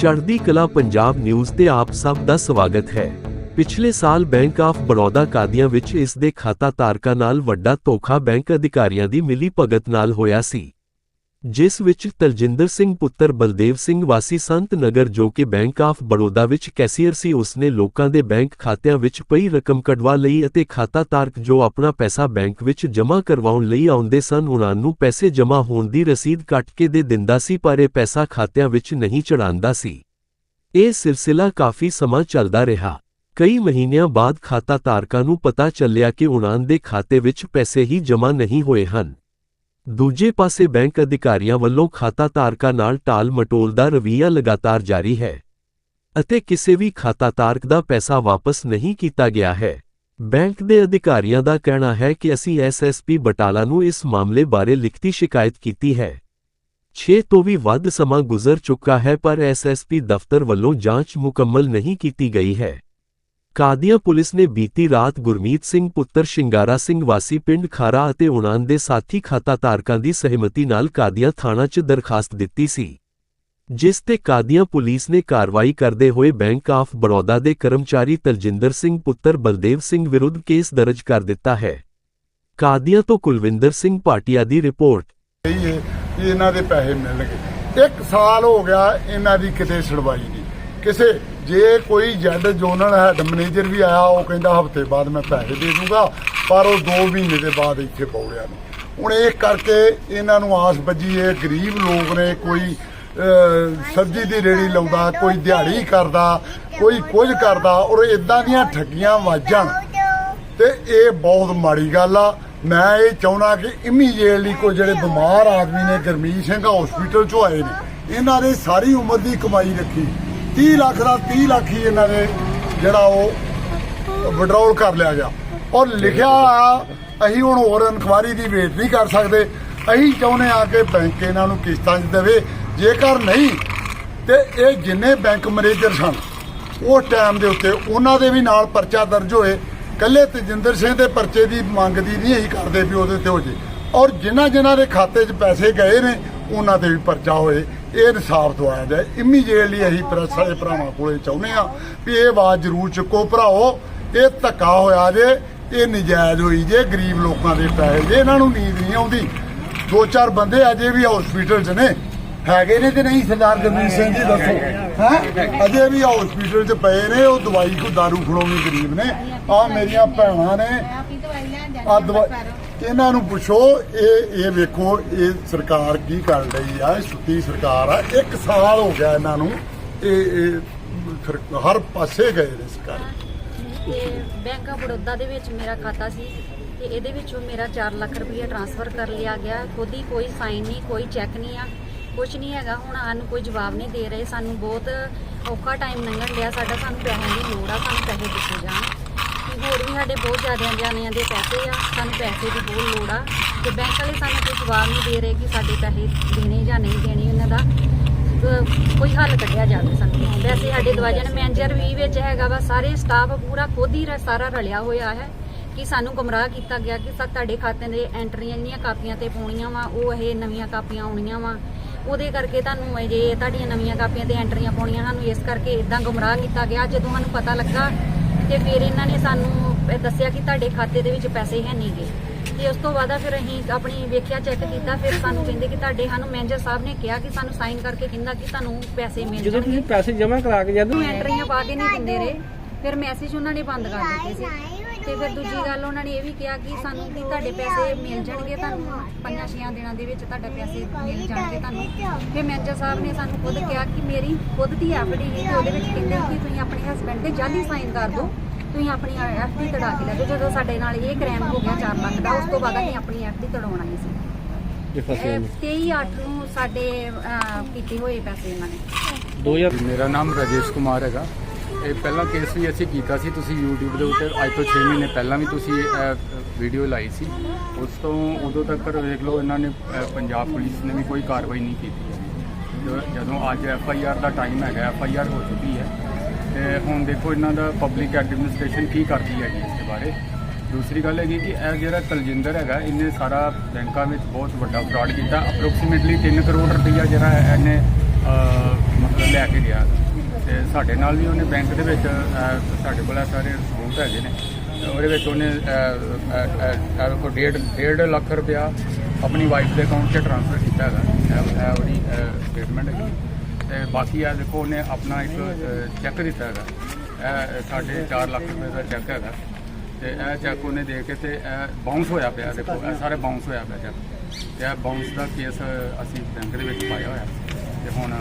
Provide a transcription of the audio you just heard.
ਚੜ੍ਹਦੀ ਕਲਾ ਪੰਜਾਬ ਨਿਊਜ਼ ਤੇ ਆਪ ਸਭ ਦਾ ਸਵਾਗਤ ਹੈ। ਪਿਛਲੇ ਸਾਲ ਬੈਂਕ ਆਫ ਬੜੌਦਾ ਕਾਦੀਆਂ ਵਿੱਚ ਇਸ ਦੇ ਖਾਤਾ ਧਾਰਕਾਂ ਨਾਲ ਵੱਡਾ ਧੋਖਾ ਬੈਂਕ ਅਧਿਕਾਰੀਆਂ ਦੀ ਮਿਲੀ ਭਗਤ ਨਾਲ ਹੋਇਆ ਸੀ। ਜਿਸ ਵਿੱਚ ਤਲਜਿੰਦਰ ਸਿੰਘ ਪੁੱਤਰ ਬਲਦੇਵ ਸਿੰਘ ਵਾਸੀ ਸੰਤ ਨਗਰ ਜੋ ਕਿ ਬੈਂਕ ਆਫ ਬੜੌਦਾ ਵਿੱਚ ਕੈਸ਼ੀਅਰ ਸੀ ਉਸਨੇ ਲੋਕਾਂ ਦੇ ਬੈਂਕ ਖਾਤਿਆਂ ਵਿੱਚ ਪਈ ਰਕਮ ਕਢਵਾ ਲਈ ਅਤੇ ਖਾਤਾ ਧਾਰਕ ਜੋ ਆਪਣਾ ਪੈਸਾ ਬੈਂਕ ਵਿੱਚ ਜਮ੍ਹਾਂ ਕਰਵਾਉਣ ਲਈ ਆਉਂਦੇ ਸਨ ਉਹਨਾਂ ਨੂੰ ਪੈਸੇ ਜਮ੍ਹਾਂ ਹੋਣ ਦੀ ਰਸੀਦ ਕੱਟ ਕੇ ਦੇ ਦਿੰਦਾ ਸੀ, ਪਰ ਇਹ ਪੈਸਾ ਖਾਤਿਆਂ ਵਿੱਚ ਨਹੀਂ ਚੜਾਉਂਦਾ ਸੀ। ਇਹ ਸਿਲਸਿਲਾ ਕਾਫੀ ਸਮਾਂ ਚੱਲਦਾ ਰਿਹਾ। ਕਈ ਮਹੀਨਿਆਂ ਬਾਅਦ ਖਾਤਾ ਧਾਰਕਾਂ ਨੂੰ ਪਤਾ ਚੱਲਿਆ ਕਿ ਉਹਨਾਂ ਦੇ ਖਾਤੇ ਵਿੱਚ ਪੈਸੇ ਹੀ ਜਮ੍ਹਾਂ ਨਹੀਂ ਹੋਏ ਹਨ। ਦੂਜੇ ਪਾਸੇ ਬੈਂਕ ਅਧਿਕਾਰੀਆਂ ਵੱਲੋਂ ਖਾਤਾ ਧਾਰਕਾਂ ਨਾਲ ਟਾਲ ਮਟੋਲ ਦਾ ਰਵੱਈਆ ਲਗਾਤਾਰ ਜਾਰੀ ਹੈ ਅਤੇ ਕਿਸੇ ਵੀ ਖਾਤਾ ਧਾਰਕ ਦਾ ਪੈਸਾ ਵਾਪਸ ਨਹੀਂ ਕੀਤਾ ਗਿਆ ਹੈ। ਬੈਂਕ ਦੇ ਅਧਿਕਾਰੀਆਂ ਦਾ ਕਹਿਣਾ ਹੈ ਕਿ ਅਸੀਂ ਐਸਐਸਪੀ ਬਟਾਲਾ ਨੂੰ ਇਸ ਮਾਮਲੇ ਬਾਰੇ ਲਿਖਤੀ ਸ਼ਿਕਾਇਤ ਕੀਤੀ ਹੈ। 6 ਤੋਂ ਵੀ ਵੱਧ ਸਮਾਂ ਗੁਜ਼ਰ ਚੁੱਕਾ ਹੈ ਪਰ ਐਸਐਸਪੀ ਦਫ਼ਤਰ ਵੱਲੋਂ ਜਾਂਚ ਮੁਕੰਮਲ ਨਹੀਂ ਕੀਤੀ ਗਈ ਹੈ। ਕਾਦੀਆਂ ਪੁਲਿਸ ਨੇ ਬੀਤੀ ਰਾਤ ਗੁਰਮੀਤ ਸਿੰਘ, ਪੁੱਤਰ ਸ਼ਿੰਗਾਰਾ ਸਿੰਘ ਵਾਸੀ ਪਿੰਡ ਖਾਰਾ ਅਤੇ ਉਨਾਂ ਦੇ ਸਾਥੀ ਖਾਤਾ ਧਾਰਕਾਂ ਦੀ ਸਹਿਮਤੀ ਨਾਲ ਕਾਦੀਆਂ ਥਾਣਾ 'ਚ ਦਰਖਾਸਤ ਦਿੱਤੀ ਸੀ, ਜਿਸ ਤੇ ਕਾਦੀਆਂ ਪੁਲਿਸ ਨੇ ਕਾਰਵਾਈ ਕਰਦੇ ਹੋਏ ਬੈਂਕ ਆਫ ਬੜੌਦਾ ਦੇ ਕਰਮਚਾਰੀ ਤਲਜਿੰਦਰ ਸਿੰਘ, ਪੁੱਤਰ ਬਲਦੇਵ ਸਿੰਘ ਵਿਰੁੱਧ ਕੇਸ ਦਰਜ ਕਰ ਦਿੱਤਾ ਹੈ। ਕਾਦੀਆਂ ਤੋਂ ਕੁਲਵਿੰਦਰ ਸਿੰਘ ਭਾਟੀਆ ਦੀ ਰਿਪੋਰਟ। ਇਹਨਾਂ ਦੇ ਪੈਸੇ ਮਿਲਣਗੇ। ਇੱਕ ਸਾਲ ਹੋ ਗਿਆ ਇਹਨਾਂ ਦੀ ਕਿਤੇ ਸੁਣਵਾਈ ਨਹੀਂ। ਕਿਸੇ ਜੇ ਕੋਈ ਜੱਡ ਜ਼ੋਨਲ ਹੈਡ ਮੈਨੇਜਰ ਵੀ ਆਇਆ, ਉਹ ਕਹਿੰਦਾ ਹਫ਼ਤੇ ਬਾਅਦ ਮੈਂ ਪੈਸੇ ਦੇ ਦੂੰਗਾ, ਪਰ ਉਹ 2 ਮਹੀਨੇ ਦੇ ਬਾਅਦ ਇੱਥੇ ਪੌੜਿਆ ਨੇ। ਹੁਣ ਇਹ ਕਰਕੇ ਇਹਨਾਂ ਨੂੰ ਆਸ ਵੱਜੀ, ਇਹ ਗਰੀਬ ਲੋਕ ਨੇ, ਕੋਈ ਸਬਜ਼ੀ ਦੀ ਰੇੜੀ ਲਾਉਂਦਾ, ਕੋਈ ਦਿਹਾੜੀ ਕਰਦਾ, ਕੋਈ ਕੁਝ ਕਰਦਾ, ਔਰ ਇਦਾਂ ਦੀਆਂ ਠੱਗੀਆਂ ਵੱਜਣ ਤੇ ਇਹ ਬਹੁਤ ਮਾੜੀ ਗੱਲ ਆ। ਮੈਂ ਇਹ ਚਾਹੁੰਦਾ ਕਿ ਇਮੀਡੀਏਟਲੀ ਕੋਈ ਜਿਹੜੇ ਬਿਮਾਰ ਆਦਮੀ ਨੇ, ਗਰਮੀਤ ਸਿੰਘ ਹਸਪੀਟਲ ਚੋਂ ਆਏ ਨੇ, ਇਹਨਾਂ ਨੇ ਸਾਰੀ ਉਮਰ ਦੀ ਕਮਾਈ ਰੱਖੀ। 30 ਲੱਖ ਦਾ 30 ਲੱਖ ਹੀ ਇਹਨਾਂ ਨੇ ਜਿਹੜਾ ਉਹ ਵਿਡਰਾਅਲ ਕਰ ਲਿਆ ਗਿਆ। ਔਰ ਲਿਖਿਆ ਆ, ਅਸੀਂ ਹੁਣ ਹੋਰ ਇਨਕੁਆਰੀ ਦੀ ਵੇਟ ਨਹੀਂ ਕਰ ਸਕਦੇ। ਅਸੀਂ ਚਾਹੁੰਦੇ ਆ ਕਿ ਬੈਂਕ ਇਹਨਾਂ ਨੂੰ ਕਿਸ਼ਤਾਂ 'ਚ ਦੇਵੇ। ਜੇਕਰ ਨਹੀਂ, ਤੇ ਇਹ ਜਿੰਨੇ ਬੈਂਕ ਮੈਨੇਜਰ ਸਨ, ਉਸ ਟਾਈਮ ਦੇ ਉੱਤੇ ਉਹਨਾਂ ਦੇ ਵੀ ਨਾਲ ਪਰਚਾ ਦਰਜ ਹੋਏ। ਕੱਲੇ ਤਜਿੰਦਰ ਸਿੰਘ ਦੇ ਪਰਚੇ ਦੀ ਮੰਗ ਦੀ ਨਹੀਂ ਅਸੀਂ ਕਰਦੇ ਵੀ ਉਹਦੇ ਤੇ ਹੋ ਜੇ। ਔਰ ਜਿਨ੍ਹਾਂ ਜਿਨ੍ਹਾਂ ਦੇ ਖਾਤੇ 'ਚ ਪੈਸੇ ਗਏ ਨੇ, ਉਹਨਾਂ ਤੇ ਵੀ ਪਰਚਾ ਹੋਏ। ਇਹ ਇਨਸਾਫ ਦਵਾਇਆ ਜਾਏ ਇਮੀਡੀਏਟਲੀ ਅਸੀਂ ਪ੍ਰੈਸ ਵਾਲੇ ਭਰਾਵਾਂ ਕੋਲੇ ਚਾਹੁੰਦੇ ਆ ਵੀ ਇਹ ਆਵਾਜ਼ ਜ਼ਰੂਰ ਚੁੱਕੋ। ਭਰਾਓ ਇਹ ਧੱਕਾ ਹੋਇਆ ਜੇ, ਇਹ ਨਜਾਇਜ਼ ਹੋਈ ਜੇ, ਗਰੀਬ ਲੋਕਾਂ ਦੇ ਪੈਸੇ ਜੇ, ਇਹਨਾਂ ਨੂੰ ਨੀਂਦ ਨਹੀਂ ਆਉਂਦੀ। ਦੋ ਚਾਰ ਬੰਦੇ ਅਜੇ ਵੀ ਹਸਪੀਟਲ 'ਚ ਨੇ। ਹੈਗੇ ਨੇ ਤੇ ਨਹੀਂ, ਸਰਦਾਰ ਗੁਰਮੀਤ ਸਿੰਘ ਜੀ, ਦੱਸੋ। ਹੈ? ਅਜੇ ਵੀ ਹਸਪੀਟਲ 'ਚ ਪਏ ਨੇ, ਉਹ ਦਵਾਈ ਕੋ ਦਾਰੂ ਖੜਾਉਣੀ ਗਰੀਬ ਨੇ। ਆ ਮੇਰੀਆਂ ਭੈਣਾਂ ਨੇ। ਆ ਦਵਾਈ ਇਹਨਾਂ ਨੂੰ ਪੁੱਛੋ, ਇਹ ਇਹ ਵੇਖੋ, ਇਹ ਸਰਕਾਰ ਕੀ ਕਰ ਰਹੀ ਆ, ਇਹ ਸੁੱਤੀ ਸਰਕਾਰ ਆ। ਇੱਕ ਸਾਲ ਹੋ ਗਿਆ ਇਹਨਾਂ ਨੂੰ, ਇਹ ਹਰ ਪਾਸੇ ਗਏ ਨੇ ਸਰਕਾਰ ਬੈਂਕ ਆਫ ਬੜੌਦਾ ਦੇ ਵਿੱਚ ਮੇਰਾ ਖਾਤਾ ਸੀ ਤੇ ਇਹਦੇ ਵਿੱਚੋਂ ਮੇਰਾ 4 ਲੱਖ ਰੁਪਏ ਟ੍ਰਾਂਸਫਰ ਕਰ ਲਿਆ ਗਿਆ। ਖੁਦ ਹੀ ਕੋਈ ਸਾਈਨ ਨਹੀਂ, ਕੋਈ ਚੈੱਕ ਨਹੀਂ ਆ ਕੁਝ ਨਹੀਂ ਹੈਗਾ। ਹੁਣ ਸਾਨੂੰ ਕੋਈ ਜਵਾਬ ਨਹੀਂ ਦੇ ਰਹੇ। ਸਾਨੂੰ ਬਹੁਤ ਔਖਾ ਟਾਈਮ ਲੰਘਣ ਡਿਆ। ਸਾਡਾ ਸਾਨੂੰ ਪੈਸੇ ਦੀ ਲੋੜ ਆ, ਸਾਨੂੰ ਪੈਸੇ ਦਿੱਤੇ ਜਾਣ। ਹੋਰ ਵੀ ਸਾਡੇ ਬਹੁਤ ਜ਼ਿਆਦਾ ਜਾਣਿਆਂ ਦੇ ਪੈਸੇ ਆ, ਸਾਨੂੰ ਪੈਸੇ ਦੀ ਬਹੁਤ ਲੋੜ ਆ ਤੇ ਬੈਂਕ ਵਾਲੇ ਸਾਨੂੰ ਕੋਈ ਜਵਾਬ ਨਹੀਂ ਦੇ ਰਹੇ ਕਿ ਸਾਡੇ ਪੈਸੇ ਦੇਣੇ ਜਾਂ ਨਹੀਂ ਦੇਣੇ, ਉਹਨਾਂ ਦਾ ਕੋਈ ਹੱਲ ਕੱਢਿਆ ਜਾਵੇ ਸਾਨੂੰ। ਵੈਸੇ ਸਾਡੇ ਦਵਾਜਨ ਮੈਨੇਜਰ ਵੀ ਵਿੱਚ ਹੈਗਾ ਵਾ, ਸਾਰੇ ਸਟਾਫ ਪੂਰਾ ਖੁਦ ਹੀ ਸਾਰਾ ਰਲਿਆ ਹੋਇਆ ਹੈ ਕਿ ਸਾਨੂੰ ਗੁੰਮਰਾਹ ਕੀਤਾ ਗਿਆ ਕਿ ਸਾ, ਤੁਹਾਡੇ ਖਾਤੇ ਦੇ ਐਂਟਰੀਆਂ ਇੰਨੀਆਂ ਕਾਪੀਆਂ ਤੇ ਪਾਉਣੀਆਂ ਵਾ, ਉਹ ਇਹ ਨਵੀਆਂ ਕਾਪੀਆਂ ਆਉਣੀਆਂ ਵਾ। ਉਹਦੇ ਕਰਕੇ ਤੁਹਾਨੂੰ ਜੇ ਤੁਹਾਡੀਆਂ ਨਵੀਆਂ ਕਾਪੀਆਂ ਤੇ ਐਂਟਰੀਆਂ ਪਾਉਣੀਆਂ, ਸਾਨੂੰ ਇਸ ਕਰਕੇ ਇਦਾਂ ਗੁੰਮਰਾਹ ਕੀਤਾ ਗਿਆ। ਜਦੋਂ ਸਾਨੂੰ ਪਤਾ ਲੱਗਾ ਤੇ ਫਿਰ ਇਹਨਾਂ ਨੇ ਸਾਨੂੰ ਦੱਸਿਆ ਕਿ ਤੁਹਾਡੇ ਖਾਤੇ ਦੇ ਵਿੱਚ ਪੈਸੇ ਹੈ ਨਹੀਂਗੇ ਤੇ ਉਸ ਤੋਂ ਬਾਅਦ ਫਿਰ ਅਸੀਂ ਆਪਣੀ ਵੇਖਿਆ ਚੈੱਕ ਕੀਤਾ ਫਿਰ ਸਾਨੂੰ ਕਹਿੰਦੇ ਕਿ ਤੁਹਾਡੇ ਸਾਨੂੰ ਮੈਨੇਜਰ ਸਾਹਿਬ ਨੇ ਕਿਹਾ ਕਿ ਸਾਨੂੰ ਸਾਈਨ ਕਰਕੇ ਕਹਿੰਦਾ ਕਿ ਤੁਹਾਨੂੰ ਪੈਸੇ ਮਿਲ ਜਦੋਂ ਤੁਸੀਂ ਪੈਸੇ ਜਮ੍ਹਾਂ ਕਰਾ ਕੇ ਜਦੋਂ ਐਂਟਰੀਆਂ ਪਾ ਕੇ ਨਹੀਂ ਦਿੰਦੇ ਰਹੇ। ਫਿਰ ਮੈਸੇਜ ਉਹਨਾਂ ਨੇ ਬੰਦ ਕਰ ਦਿੱਤੇ ਸੀ। ਤੇ ਫਿਰ ਦੂਜੀ ਗੱਲ ਉਹਨਾਂ ਨੇ ਇਹ ਵੀ ਕਿਹਾ ਕਿ ਸਾਨੂੰ ਕਿ ਤੁਹਾਡੇ ਪੈਸੇ ਮਿਲ ਜਾਣਗੇ ਤੁਹਾਨੂੰ ਪੰਜਾਂ ਛੇਆਂ ਦਿਨਾਂ ਦੇ ਵਿੱਚ ਤੁਹਾਡੇ ਪੈਸੇ ਮਿਲ ਜਾਣਗੇ ਤੁਹਾਨੂੰ। ਫਿਰ ਮੈਨੇਜਰ ਸਾਹਿਬ ਨੇ ਸਾਨੂੰ ਖੁਦ ਕਿਹਾ ਕਿ ਮੇਰੀ ਖੁਦ ਦੀ ਐਫਡੀ ਹੈ ਉਹਦੇ ਵਿੱਚ ਕਹਿੰਦੇ ਕਿ ਤੁਸੀਂ ਆਪਣੇ ਹਸਬੰਡ ਦੇ ਜਾਲੀ ਸਾਈਨ ਕਰ ਦਿਓ ਤੁਸੀਂ ਆਪਣੀ ਐਫਡੀ ਤੜਾ ਕੇ ਲੈ ਜਾਓ। ਜਦੋਂ ਸਾਡੇ ਨਾਲ ਇਹ ਕ੍ਰਾਈਮ ਹੋ ਗਿਆ 4 ਲੱਖ ਦਾ ਉਸ ਤੋਂ ਬਾਅਦ ਅਸੀਂ ਆਪਣੀ ਐਫਡੀ ਤੜਾਉਣ ਆਏ ਸੀ। ਫਸੇ ਇਹ 23 8 ਨੂੰ ਸਾਡੇ ਕੀਤੇ ਹੋਏ ਪੈਸੇ ਇਹਨਾਂ ਨੇ। 2000 ਮੇਰਾ ਨਾਮ ਰਾਜੇਸ਼ ਕੁਮਾਰ ਹੈਗਾ। ਇਹ ਪਹਿਲਾ ਕੇਸ ਵੀ ਅਸੀਂ ਕੀਤਾ ਸੀ, ਤੁਸੀਂ YouTube ਦੇ ਉੱਤੇ ਅੱਜ ਤੋਂ 6 ਮਹੀਨੇ ਪਹਿਲਾਂ ਵੀ ਤੁਸੀਂ ਵੀਡੀਓ ਲਾਈ ਸੀ। ਉਸ ਤੋਂ ਉਦੋਂ ਤੱਕ ਵੇਖ ਲਓ ਇਹਨਾਂ ਨੇ ਪੰਜਾਬ ਪੁਲਿਸ ਨੇ ਵੀ ਕੋਈ ਕਾਰਵਾਈ ਨਹੀਂ ਕੀਤੀ। ਜਦੋਂ ਅੱਜ ਐਫ ਆਈ ਆਰ ਦਾ ਟਾਈਮ ਹੈਗਾ ਐਫ ਆਈ ਆਰ ਹੋ ਚੁੱਕੀ ਹੈ। ਤੇ ਹੁਣ ਦੇਖੋ ਇਹਨਾਂ ਦਾ ਪਬਲਿਕ ਐਡਮਿਨਿਸਟ੍ਰੇਸ਼ਨ ਕੀ ਕਰਦੀ ਹੈਗੀ ਇਸ ਦੇ ਬਾਰੇ। ਦੂਸਰੀ ਗੱਲ ਹੈਗੀ ਕਿ ਇਹ ਜਿਹੜਾ ਤਲਜਿੰਦਰ ਹੈਗਾ, ਇਹਨੇ ਸਾਰਾ ਬੈਂਕਾਂ ਵਿੱਚ ਬਹੁਤ ਵੱਡਾ ਫਰਾਡ ਕੀਤਾ। ਅਪਰੋਕਸੀਮੇਟਲੀ 3 ਕਰੋੜ ਰੁਪਈਆ ਜਿਹੜਾ ਇਹਨੇ ਮਤਲਬ ਲੈ ਕੇ ਗਿਆ। ਤੇ ਸਾਡੇ ਨਾਲ ਵੀ ਉਹਨੇ ਬੈਂਕ ਦੇ ਵਿੱਚ ਸਾਡੇ ਕੋਲ ਸਾਰੇ ਸਬੂਤ ਹੈਗੇ ਨੇ। ਤੇ ਉਹਦੇ ਵਿੱਚ ਉਹਨੇ ਅਹ, ਡੇਢ ਡੇਢ ਲੱਖ ਰੁਪਇਆ ਆਪਣੀ ਵਾਈਫ ਦੇ ਅਕਾਊਂਟ 'ਚ ਟ੍ਰਾਂਸਫਰ ਕੀਤਾ ਹੈਗਾ। ਇਹ ਉਹਦੀ ਸਟੇਟਮੈਂਟ ਹੈਗੀ। ਤੇ ਬਾਕੀ ਆ ਦੇਖੋ ਉਹਨੇ ਆਪਣਾ ਇੱਕ ਚੈੱਕ ਦਿੱਤਾ ਹੈਗਾ। ਇਹ ਸਾਡੇ 4 ਲੱਖ ਰੁਪਏ ਦਾ ਚੈੱਕ ਹੈਗਾ। ਤੇ ਇਹ ਚੈੱਕ ਉਹਨੇ ਦੇ ਕੇ ਤੇ ਇਹ ਬਾਉਂਸ ਹੋਇਆ ਪਿਆ ਦੇਖੋ ਇਹ ਸਾਰੇ ਬਾਉਂਸ ਹੋਇਆ ਪਿਆ ਚੈੱਕ ਤੇ ਇਹ ਬਾਉਂਸ ਦਾ ਕੇਸ ਅਸੀਂ ਬੈਂਕ ਦੇ ਵਿੱਚ ਪਾਇਆ ਹੋਇਆ। ਤੇ ਹੁਣ